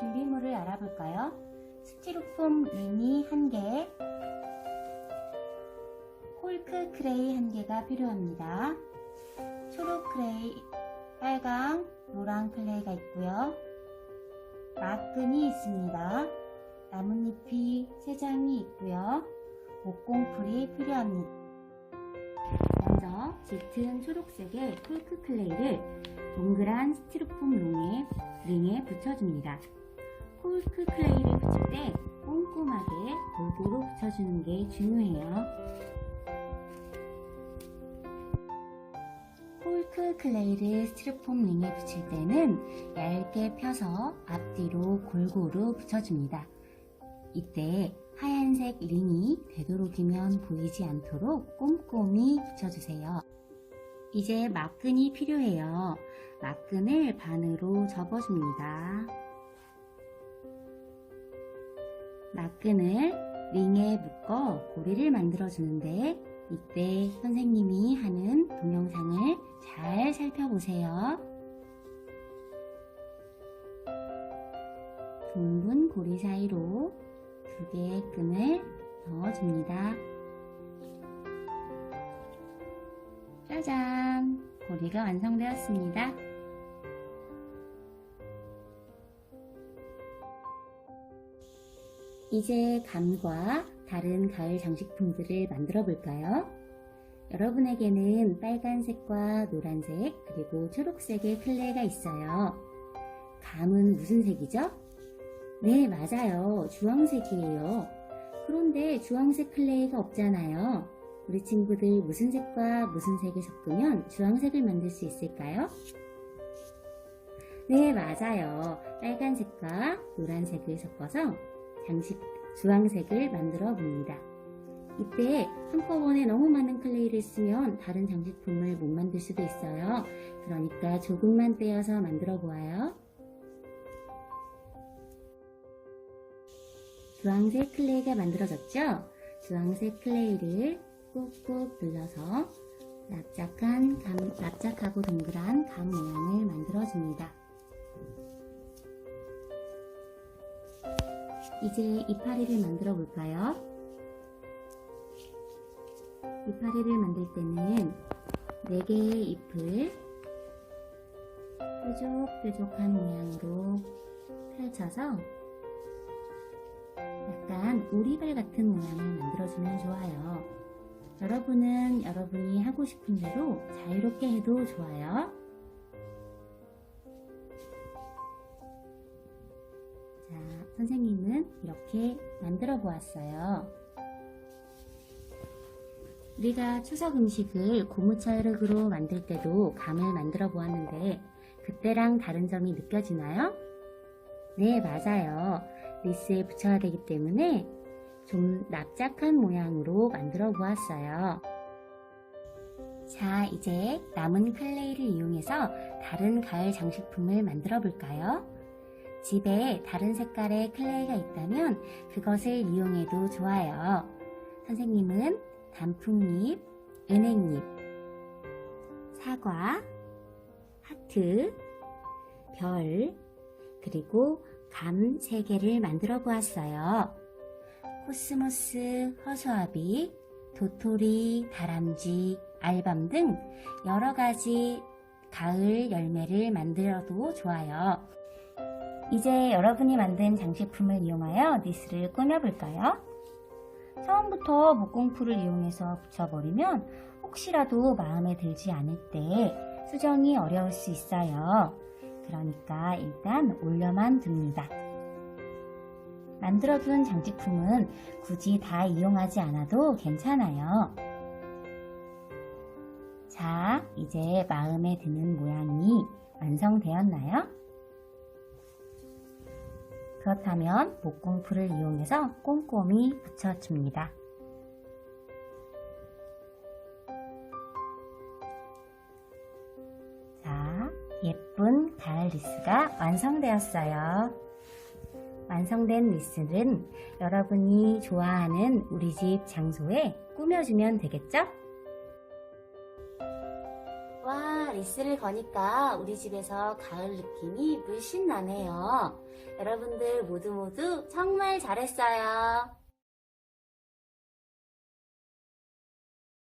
준비물을 알아볼까요? 스티로폼 링이 1개, 콜크 크레이 1개가 필요합니다. 초록 크레이, 빨강, 노랑 클레이가 있고요. 막근이 있습니다. 나뭇잎이 3장이 있고요. 목공풀이 필요합니다. 먼저 짙은 초록색의 콜크 클레이를 동그란 스티로폼 롱에, 링에 붙여줍니다. 콜크 클레이를 붙일 때 꼼꼼하게 골고루 붙여주는 게 중요해요. 콜크 클레이를 스티로폼 링에 붙일 때는 얇게 펴서 앞뒤로 골고루 붙여줍니다. 이때 하얀색 링이 되도록이면 보이지 않도록 꼼꼼히 붙여주세요. 이제 막근이 필요해요. 막근을 반으로 접어줍니다. 막근을 링에 묶어 고리를 만들어주는데 이때 선생님이 하는 동영상을 잘 살펴보세요. 둥근 고리 사이로 두 개의 끈을 넣어줍니다. 짜잔! 고리가 완성되었습니다. 이제 감과 다른 가을 장식품들을 만들어 볼까요? 여러분에게는 빨간색과 노란색 그리고 초록색의 클레가 있어요. 감은 무슨 색이죠? 네, 맞아요. 주황색이에요. 그런데 주황색 클레이가 없잖아요. 우리 친구들 무슨 색과 무슨 색을 섞으면 주황색을 만들 수 있을까요? 네, 맞아요. 빨간색과 노란색을 섞어서 장식 주황색을 만들어 봅니다. 이때 한꺼번에 너무 많은 클레이를 쓰면 다른 장식품을 못 만들 수도 있어요. 그러니까 조금만 떼어서 만들어 보아요. 주황색 클레이가 만들어졌죠? 주황색 클레이를 꾹꾹 눌러서 납작한 감, 납작하고 동그란 감 모양을 만들어줍니다. 이제 이파리를 만들어 볼까요? 이파리를 만들 때는 4개의 잎을 뾰족뾰족한 모양으로 펼쳐서 약간 오리발 같은 모양을 만들어주면 좋아요. 여러분은 여러분이 하고 싶은 대로 자유롭게 해도 좋아요. 자, 선생님은 이렇게 만들어 보았어요. 우리가 추석 음식을 고무철흙으로 만들 때도 감을 만들어 보았는데 그때랑 다른 점이 느껴지나요? 네, 맞아요. 리스에 붙여야 되기 때문에 좀 납작한 모양으로 만들어 보았어요. 자, 이제 남은 클레이를 이용해서 다른 가을 장식품을 만들어 볼까요? 집에 다른 색깔의 클레이가 있다면 그것을 이용해도 좋아요. 선생님은 단풍잎, 은행잎, 사과, 하트, 별, 그리고 감 3개를 만들어 보았어요. 코스모스, 허수아비, 도토리, 다람쥐, 알밤 등 여러 가지 가을 열매를 만들어도 좋아요. 이제 여러분이 만든 장식품을 이용하여 니스를 꾸며볼까요? 처음부터 목공풀을 이용해서 붙여버리면 혹시라도 마음에 들지 않을 때 수정이 어려울 수 있어요. 그러니까 일단 올려만 둡니다. 만들어둔 장식품은 굳이 다 이용하지 않아도 괜찮아요. 자, 이제 마음에 드는 모양이 완성되었나요? 그렇다면 목공풀을 이용해서 꼼꼼히 붙여줍니다. 자, 예쁜 가을 리스가 완성되었어요. 완성된 리스는 여러분이 좋아하는 우리 집 장소에 꾸며주면 되겠죠? 와, 리스를 거니까 우리 집에서 가을 느낌이 물씬 나네요. 여러분들 모두 모두 정말 잘했어요.